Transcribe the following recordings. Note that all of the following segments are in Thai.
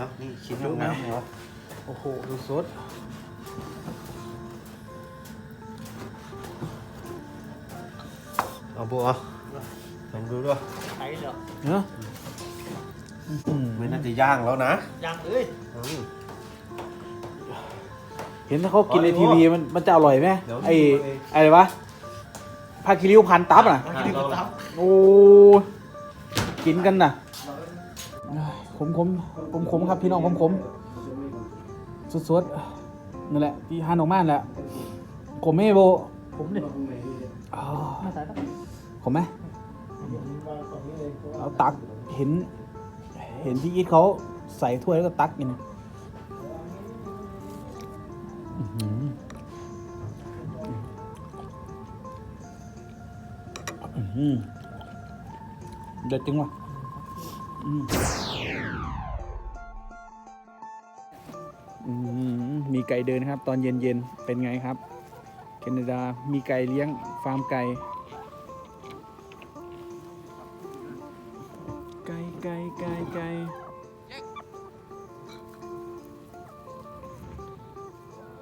เอานี่ชิ้นดูไหม น้ำเหรอโอ้โห ดูสดเอาบัวลองดูด้วยใช้เหรอเนอะไม่น่าจะย่างแล้วนะยังเอ้ยอืม เห็นถ้าเขากินในอ๋อทีวีมันมันจะอร่อยไหมเดี๋ยวไอ้ดูเองอะไรวะพาคิริวพันตับอะเอากินกับตับโอ้ กินกันน่ะ ขมขมขมขมๆครับพี่น้องขมขมสดสดๆนั่นแหละที่ฮานออกมาแหละขมไหมโบผมเนี่ยอ๋อไม่ใส่แล้วขมไหมเอาตักเห็น เห็นพี่อีทเขาใส่ถ้วยแล้วก็ตักกินอื้อหืออื้อหือเด็ดจริงว่ะ มีไก่เดินครับ ตอนเย็นๆเป็นไงครับ แคนาดามีไก่เลี้ยงฟาร์มไก่ไก่ไก่ไก่ไก่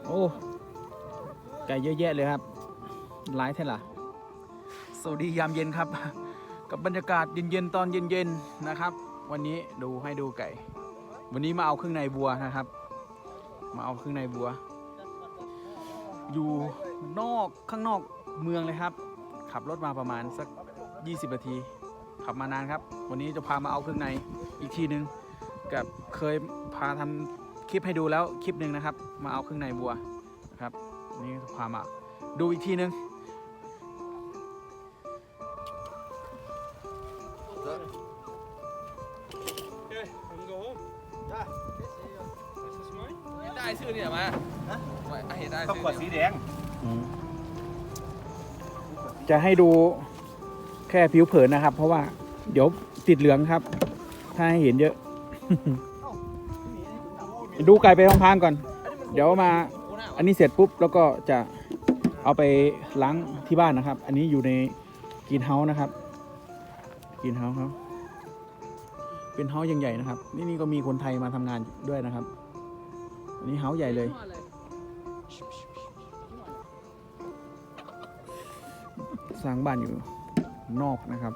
โอ้ไก่เยอะแยะเลยครับหลายแท่ล่ะสวัสดียามเย็นครับ กับบรรยากาศเย็นๆตอนเย็นๆนะครับ วันนี้ดูให้ดูไก่ วันนี้มาเอาเครื่องในบัวนะครับ มาเอาเครื่องในบัว อยู่นอกข้างนอกเมืองเลยครับ ขับรถมาประมาณสัก 20นาที ขับมานานครับ วันนี้จะพามาเอาเครื่องในอีกทีนึง กับเคยพาทำคลิปให้ดูแล้วคลิปหนึ่งนะครับ มาเอาเครื่องในบัวนะครับนี่พามาดูอีกทีนึง ต้องชื่อกดสีแดงจะให้ดูแค่ผิวเผินนะครับ เพราะว่าเดี๋ยวติดเหลืองครับ ถ้าให้เห็นเยอะ ดูไก่ไปพลางๆก่อน เดี๋ยวมา อันนี้เสร็จปุ๊บแล้วก็จะเอาไปล้างที่บ้านนะครับ อันนี้อยู่ในกรีนเฮาส์นะครับกรีนเฮาส์เขาเป็นเฮาส์ใหญ่ๆนะครับ นี่นี่ก็มีคนไทยมาทำงานด้วยนะครับ อันนี้เฮาส์ใหญ่เลย สร้างบ้านอยู่นอกนะครับ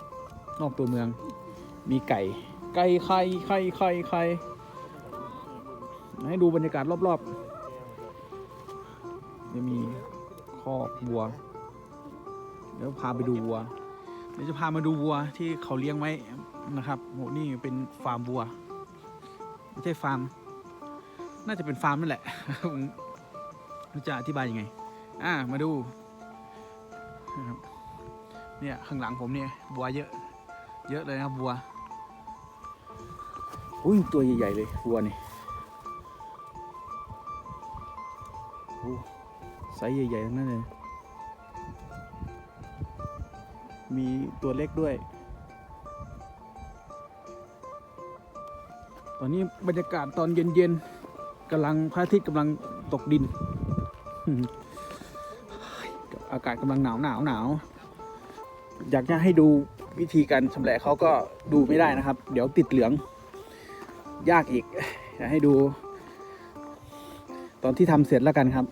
นอกตัวเมือง มีไก่ ไก่ไข่ไข่ไข่ไข่ให้ดูบรรยากาศรอบๆจะมีคอกวัว เดี๋ยวพาไปดูวัว เดี๋ยวจะพามาดูวัวที่เขาเลี้ยงไว้นะครับโหนี่เป็นฟาร์มวัว ไม่ใช่ฟาร์ม น่าจะเป็นฟาร์มนั่นแหละผมจะอธิบายยังไง อ่า มาดูนะครับ เนี่ยข้างหลังผมเนี่ยบัวเยอะ เยอะเลยนะบัวอุ้ยตัวใหญ่ๆเลยบัวนี่โอ้ไซส์ใหญ่ๆทั้งนั้นเลย มีตัวเล็กด้วย ตอนนี้บรรยากาศตอนเย็นๆกำลังพระอาทิตย์กำลังตกดิน อากาศกำลังหนาวหนาวหนาว อยากจะให้ดูวิธีการชำแหละเขาก็ดูไม่ได้นะครับ เดี๋ยวติดเหลือง ยากอีกอยากให้ดู ตอนที่ทำเสร็จแล้วกันครับ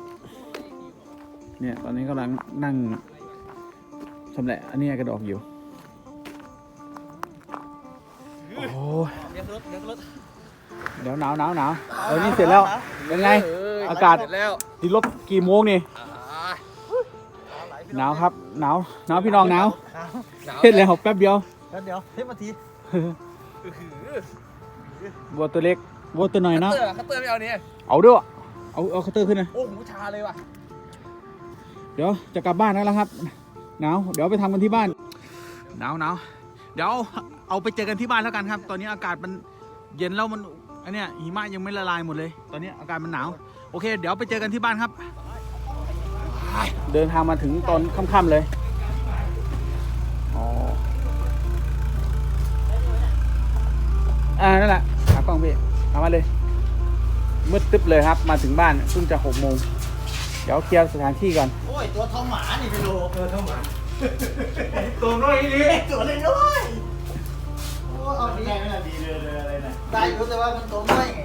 เนี่ยตอนนี้กำลังนั่งชำแหละอันนี้กระดอกอยู่โอ้ยเดี๋ยวรถเดี๋ยวรถเดี๋ยวหนาวหนาวหนาวเออนี่เสร็จแล้วเป็นไง อากาศเสร็จแล้วติดลบกี่โมงนี่อ่า หนาวครับหนาวหนาวพี่น้องหนาวหนาวเฮ็ดแล้วแป๊บเดียวแล้วเดี๋ยวเทปมาทีวัวตัวเล็กวัวตัวหน่อยคัตนะเตอร์คัตเตอร์ไม่เอาเนี่ยเอาด้วยวะเอาเอาเคาน์เตอร์ขึ้นนะโอ้โหชาเลยว่ะเดี๋ยวจะกลับบ้านแล้วล่ะครับหนาวเดี๋ยวไปทำกันที่บ้านหนาวหนาวเดี๋ยวเอาไปเจอกันที่บ้านแล้วกันครับ ตอนนี้อากาศมันเย็นแล้วมันอันเนี้ยหิมะยังไม่ละลายหมดเลย ตอนนี้อากาศมันหนาว โอเค เดี๋ยวไปเจอกันที่บ้านครับ เดินทางมาถึงตอนค่ำๆเลยอ๋ออ่านั่นแหละขากล้องพี่เอามาเลยมืดตึ๊บเลยครับ มาถึงบ้านเพิ่งจะหกโมงเดี๋ยวเคลียร์สถานที่ก่อน โอ้ย ตัวเท่าหมานี่พี่โลเออเท่าหมา ตัวน้อยนี่ตัวเล็กน้อยโอ้เอาดีได้ไม่ได้ดีเลยเลยอะไรนะได้รู้แต่ว่ามันตรงไม่ไง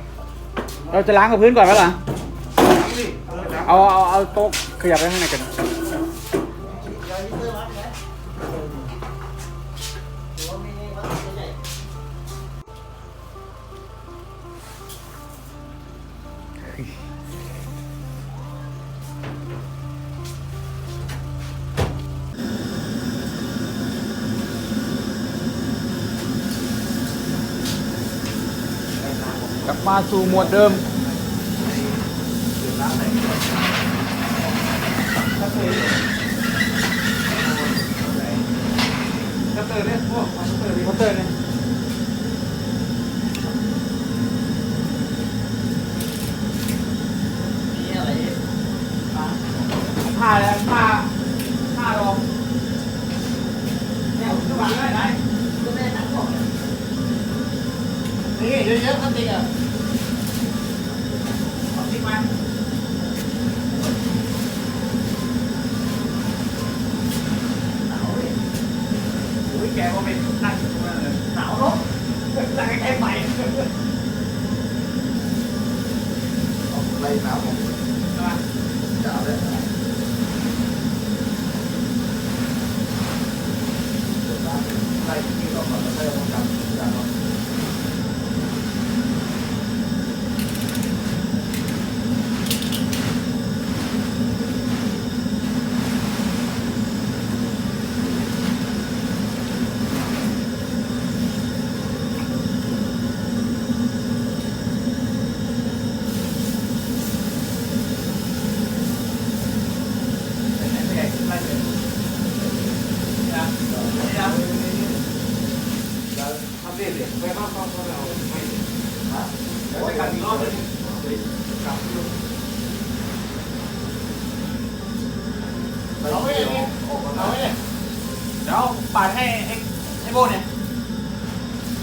เราจะล้างกับพื้นก่อนไหมล่ะนี่เออนะเอาเอาเอาโต๊ะข ยับไปข้างในกันกันะหรือว่ามีวัดตัวใหญ่กลับมาสู่หมวดเดิม ถ้าเตอร์เนี่ยพวกมันเตอร์มอเตอร์เนี่ยมีอะไรอีกผ้าอะไรผ้าผ้ารองเนี่ยกระบะได้ไหนก็ได้หนังบอกนี่เยอะๆครับจริงอะ เอาทิ้งมา หนาวเลย โอ้ยแกก็เป็นนั่งอยู่ตรงนั้นเลย หนาวเนาะ แต่งแค่ใหม่ ไรหนาวผม ใช่ไหม จะเอาเลยไล่ที่เราก่อนแล้วค่อยเอากำจัดเรา เป็นไงเป็นไงไล่เลยนะนี่นะ แล้วทำเรื่อยๆไปเข้าเข้าเข้าเราไม่ฮะ ไปกันอีกรอบหนึง กลับอยู่ เอาไว้เลย ออกมา เอาไว้เลย เดี๋ยวปาดให้ให้ให้โบเนี่ย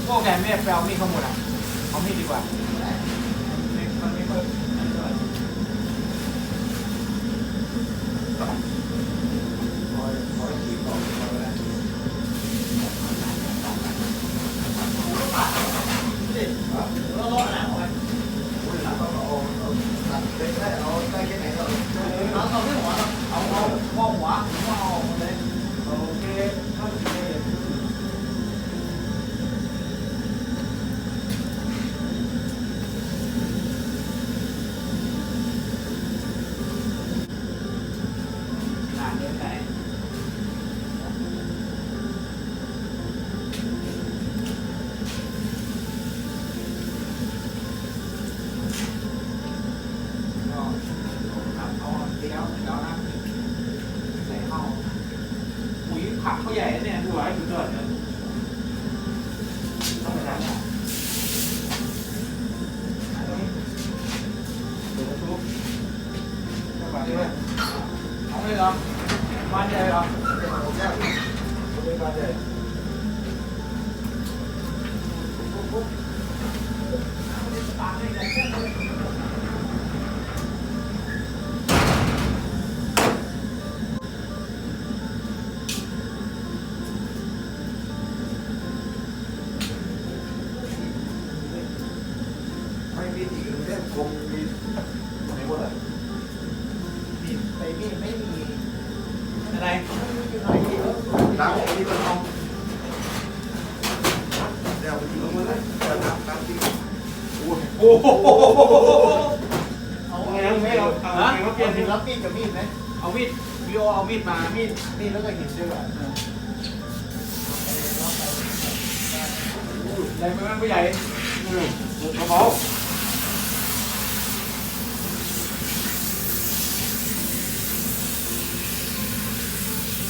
โบแกไม่ได้ไปเอามีดข้างบนอะเอามีดดีกว่ามันไม่เปิดเท่าไหร่คอยคอยขี่ต่อคอยอะไรเราลดหนังออกไปอุ้ยหลังก็เอาเอาตัดเล็กได้เอาได้แค่ไหนก็ เอาเอาไม่หัวเรา เอาเอาพ่อหัวหัวเอาหมดเลย โอเคเข้าไปเลย นานเดินไหนก็ครับเอาเดียวเดียวนะใส่เข้าปุ๋ยผักเขาใหญ่นะเนี่ยดูไว้ดูด้วยเนี่ยต้องไปทำอะอันนี้เดี๋ยวจะทุบเข้าไปด้วย เอาเลยเหรอบ้านใหญ่เหร อเอาแค่เอาไปบ้านใหญ่ไม่มีอีกเรื่องคงมีไหนหมดอะไปมีไม่มีอะไรอยู่ไหนเยอะล้างไอ้นี่มันเอาเดี๋ยวไปทิ้งลงมาเลยจะน้ำน้ำทิ้งโอ้โอ้โหเอาไงเอาเอาไงว่าเปลี่ลี่ยยนรับมีดกับมีดไหมเอามีดวิโอเอามีดมามีดมีดแล้วก็หินด้วยว่ะใหญ่ไหมมันผู้ใหญ่กระเพรา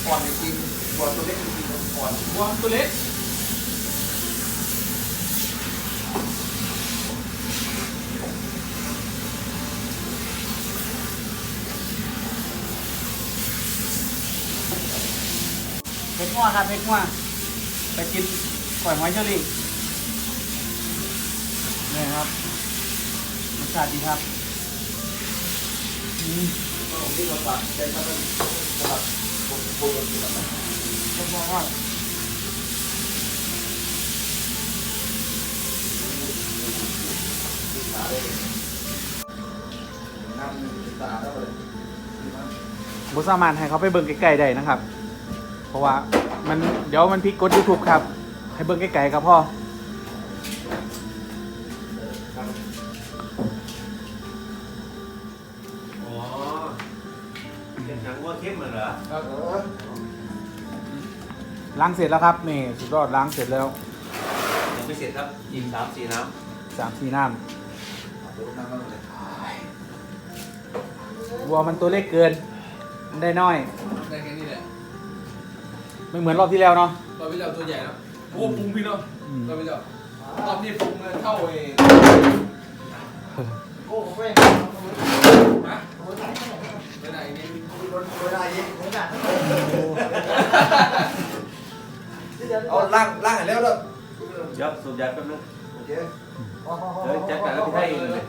อ่อนจริงๆอ่อนตัวเล็กจริงๆอ่อนวัวตัวเล็กเผ็ดงัวครับเผ็ดงัวไปกินก่อยหอยเชอรี่นี่ครับรสชาติดีครับอืมขนมที่เราตัดใจมันเป็นสลัด ม่ใช่ครับุสมารให้เขาไปเบิ้งไกลๆได้นะครับ เพราะว่ามันเดี๋ยวมันพลิกกดยูทูบครับ ให้เบิ้งไกลๆครับพ่ออ๋อเป็นหนังว่าเข้มเหรอครับ ล้างเสร็จแล้วครับนี่สุดยอดล้างเสร็จแล้วยังไม่เสร็จครับอีกสามสี่น้สามสี่น้ดูน้ำมันเลยำวัวมันตัวเล็กเกินมันได้น้อย ได้แค่นี้แหละไม่เหมือนรอบที่แล้วเนาะตอนพี่เจ้าตัวใหญ่แล้วโอ้พุงพี่เนาะอืมตอนพี่เจ้ารอบนี้พุงมันเท่าเองโอ้โหเว้ยฮะโอ้ยไหนไหนไปไหนนี่โดนโดนอะไรยิงโอ้ยหนัก เอาล่างล่างให้แล้วแล้วเดี๋ยวสูบยาแป๊บนึงโอเคเดี๋ยวจัดการแล้วพี่ให้เองเลย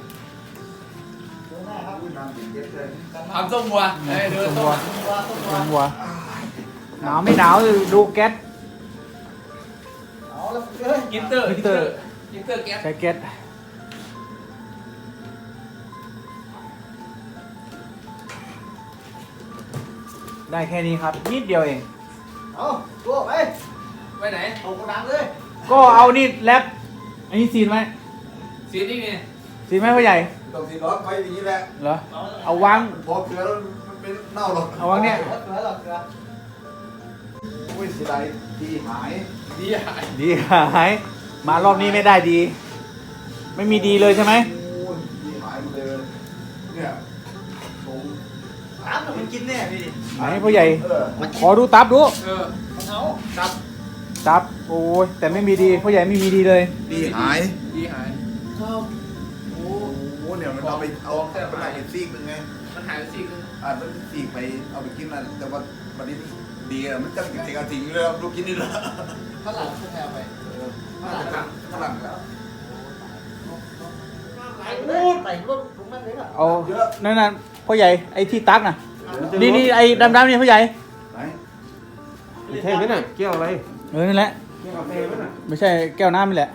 เดินหน้าครับน้ำเย็นเลยทำส้มวัวเอ้ยเดินส้มว่าต้องเป็ว่านวัวหนาวไม่หนาวดูแก๊สเอาแล้วเอ้ยกินเตอร์กินเตอร์ กินเตอร์แก๊สใช้แก๊สได้แค่นี้ครับนิดเดียวเอง เอาตัวไป ไปไหนเอากระดังเลยก็เอานี่แรปอันนี้ซีนไหมสีนี่ไงซีนไหมพ่อใหญ่ต้องสีร้อนไว้อย่างนี้แหละเหรอเอาวางพอเกลือแล้วมันเป็นเน่าหรอกเอาวางเนี่ยเกลือหรอกเกลืออุ้ยเสียดายดีหายดีหายดีหายมารอบนี้ไม่ได้ดี ไม่มีดีเลยใช่ไหมโอ้ยดีหายหมดเลยเนี่ยตรงน้ำมันกินแน่พี่ไหนพ่อใหญ่เออขอดูตับดูเออมันเอาตับ ตับ โอ้ยแต่ไม่มีดีพ่อใหญ่ไม่มีดีเลย ดีหายดีหายโอ้โหเนี่ยมันเอาไปเอาไปทำเป็นซีกหนึ่งไงมันหายไปสี่ครึ่งอ่ามันซีกไปเอาไปกินนะแต่ว่าวันนี้ดีอะมันจังจริงๆทิ้งเลยครับลูกกินนี่ละฝรั่งเขาแพรไปฝรั่งครับฝรั่งแล้วไหลพูดใส่รถถุงมันเลยอะเอานั่นน่ะพ่อใหญ่ไอ้ที่ตักน่ะนี่นี่ไอ้ดำๆนี่พ่อใหญ่ไหนเท่ไหมน่ะเกี่ยวอะไร เออนั่นแหละเกี่ยวกาแฟไหมน่ะไม่ใช่แก้วน้ำนี่แหละ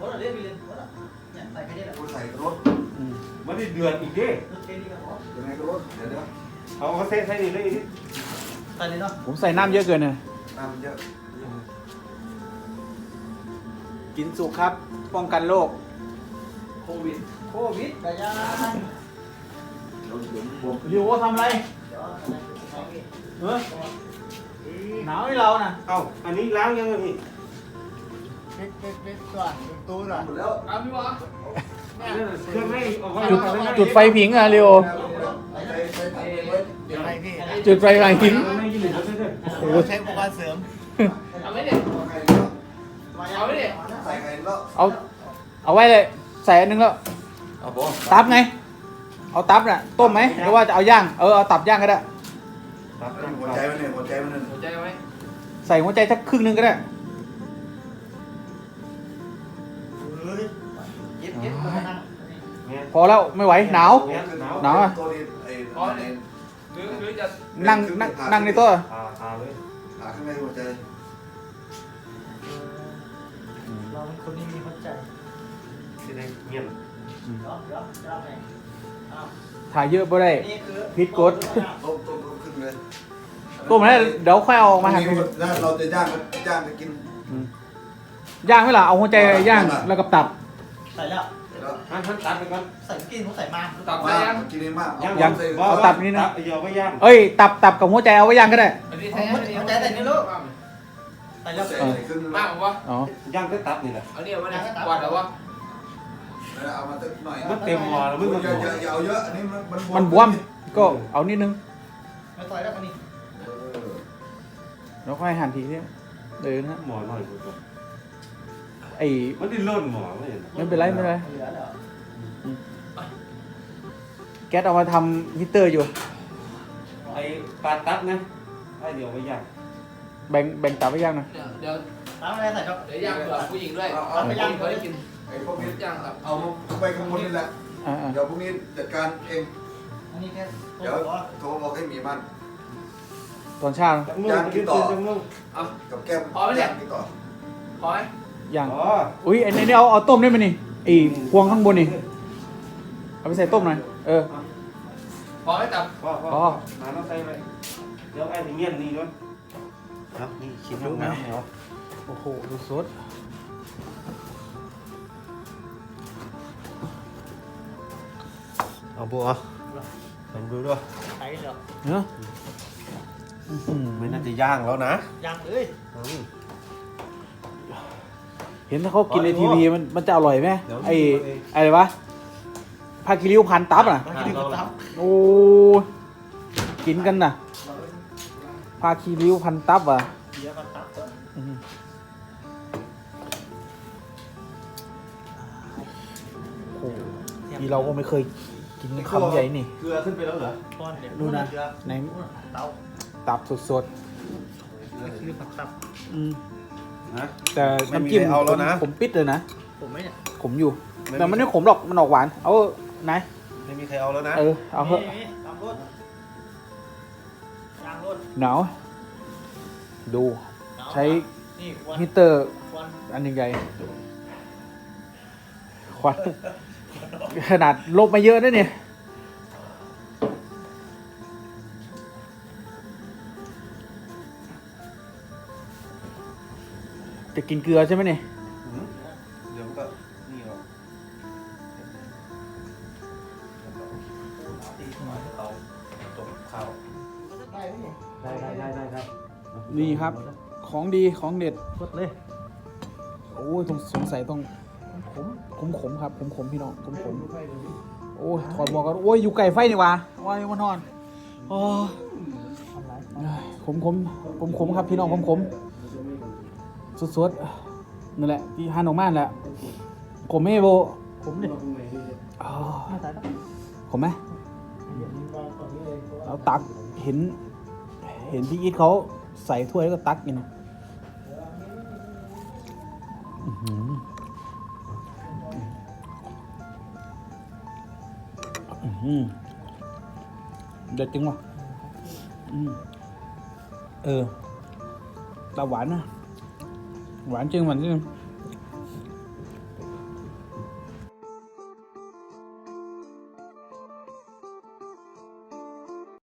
รถอะไรพี่เรียนรถอะเนี่ยใส่แค่นี้แหละใส่รถอืมมันได้เดือดอีกดิรถแค่นี้ก็พอยังไงก็รถเดี๋ยวเดี๋ยวเอาเขาเซ็ใส่นี่เลยดิใส่เลยเนาะผมใส่น้ำเยอะเกินน่ะน้ำเยอะกินสุกครับ ป้องกันโรคโควิดโควิดกระยาโดนถึงบวมริวว่าทำอะไรเดี๋ยวอะไรเอาอีกเออ หนาวให้เราน่ะเอ้าอันนี้ล้างยังไงพี่เป็ดเป็ดเป็ดตัวตู้หน่อยหมดแล้วเอาพี่วะเครื่องให้ออกมาจุดจุดไฟผิงอะเร็วใส่ใส่ใส่ไว้เดี๋ยวให้พี่จุดไฟผิงไม่ยืนอยู่เฉยโอ้โหใช้อุปกรณ์เสริมเอาไหมเนี่ยเอาไว้ดิใส่ไงแล้วเอาเอาไว้เลยใส่อันนึงแล้วเอาบอตับไง เอาตับน่ะต้มไหมหรือว่าจะเอาย่างเออเอาตับย่างก็ได้ๆ ครับหัวใจมันเนี่ยหัวใจมันเนี่ยหัวใจไว้ใส่หัวใจสักครึ่งหนึงก็ได้เย็บเย็บมานั่งพอแล้วไม่ไหวหนาว หนาวอะ ตัวนี้ไอ้อ๋อเนี่ยหรือหรือจะนั่งนั่งนั่งในโต๊ะอ่าอ่าเลยขาข้างในหัวใจเราเป็นคนที่มีหัวใจที่ไหนเงียบเดี๋ยวเดี๋ยวจะรับไงอ้าวถ่ายเยอะไ่ได้ นี่คือพิษกฎ ต้มต้มต้ม ขึ้นเลยต้มแล้วเดี๋ยวค่อยเอาออกมาหั่นแล้วเราจะย่างย่างจะกินอืมย่างไหมล่ะเอาหัวใจย่างแล้วกับตับ ใส่แล้วแล้วท่านท่านตัดไปก่อนใส่กินผมใส่มาตับไปมายังกินเองมากยัง ใส่เอาตับนี่นะ ตับเดี๋ยวไม่ย่างเอ้ย ตับตับกับหัวใจเอาไว้ย่างก็ได้อันนี้ใช้อันนี้หัวใจใส่นี่ลูกใส่แล้วใส่ใส่ขึ้นมากผมวะอ๋อย่างก็ตับนี่แหละเอาเนี่ยมาเนี่ยกวาดแล้ววะเอามาสักหน่อยมันเต็มหม้อแล้วมึงอย่าอย่าอย่าเอาเยอะอันนี้มันมันมันบวมก็เอานิดนึง ไม่ต่อยแล้วคนนี้เออแล้วค่อยหั่นทีเดียวเดินฮะหมอหน่อยกูก่อนไอ้มันดิ้นร่นหมอไม่เห็นไม่เป็นไรไม่เป็นไรเหลือแล้วแก๊สเอามาทำฮีตเตอร์อยู่ ไอ้ปลาตับนะไอ้เดี๋ยวไม่ย่างแบ่งแบ่งตับไว้ย่างหนะเดี๋ยวเดี๋ยวน้ำอะไรใส่ครับเดี๋ยวย่างเผื่อผู้หญิงด้วยเอาผู้หญิงเขาได้กินไอ้พวกนี้ย่างครับเอาไปข้างบนนี่แหละ อ่าเดี๋ยวพรุ่งนี้จัดการเอง อันนี้แค่เดี๋ยวโทรบอกให้หมีมันๆตอนเช้าจังมึงกินจังมึงเอากับแก้มพอไหมเนี่ยย่างนี่ต่อพอไหมย่างอ๋ออุ้ยอันนี้เอาเอาต้มได้ไหมนี่ไอ้พวงข้างบนนี่เอาไปใส่ต้มหน่อยเออ พอไหมตับพ่อพ่อพ่อหาน้ำใส่ไปเดี๋ยวไอ้ถึงเงี้ยนี่ด้วยครับนี่ชิ้นลูกนะเหนียวโอ้โหดูสดเอาบัว ลองดูด้วยไตเหรอเนอะอื้อหือไม่น่าจะย่างแล้วนะยังเลยเห็นถ้าเขากินในทีวีมันมันจะอร่อยไหมเดี๋ยวไอ้ดูเองอะไรวะพากิริวพันตับอะมากินกับตับโอ้กินกันน่ะพาคีริวพันตับอะเดี๋ยวกับตับก่อนอื้อหือโอ้โหที่เราก็ไม่เคย กินคำใหญ่นี่ เกลือขึ้นไปแล้วเหรอก้อนเดี๋ยวดูนะเกลือในเตาตับสดคือผักตับๆอืมนะแต่ไม่มีน้ำจิ้มใครเอาแล้วนะ ผมปิดเลยนะ ผมไหมเนี่ยขมอยู่ไม่มีแต่มันไม่ขมหรอก มันออกหวาน เอาไหนไม่มีใครเอาแล้วนะเออ เอาเถอะนี่นี่ตามรถยางรถหนาวดูเอาใช้ นี่ควันฮีตเตอร์ควันอันใหญ่ๆควัน ขนาดลบมาเยอะนะเนี่ยจะกินเกลือใช่ไหมเนี่ยหืมเดี๋ยวมันก็นี่หรอกเอาจบข้าวได้ไหมเนี่ยได้ได้ได้ได้ครับนี่ครับ ของดีของเด็ดกดเลย โอ้ยต้องสงสัยต้อง ขมขมขมครับขมขมพี่น้องขมขมโอ้ยถอดหมวกกันโอ้ยอยู่ไก่ไฟนี่หวะว่ายังมานอนโอ้ยขมขมขมขมครับพี่น้องขมขมสุดสดๆนั่นแหละที่ฮันออกมาแหละขมไหม่โบผมเนี่ยอ๋อไม่ตายแล้วขมไหมเดี๋ยวนี้วางตรงนี้เลยเพราะว่าเราตักเห็น เห็นพี่อีทเขาใส่ถ้วยแล้วก็ตักกิน อื้อหือเด็ดจริงว่ะอืมเออตาหวานนะ หวานจริงหวานจริง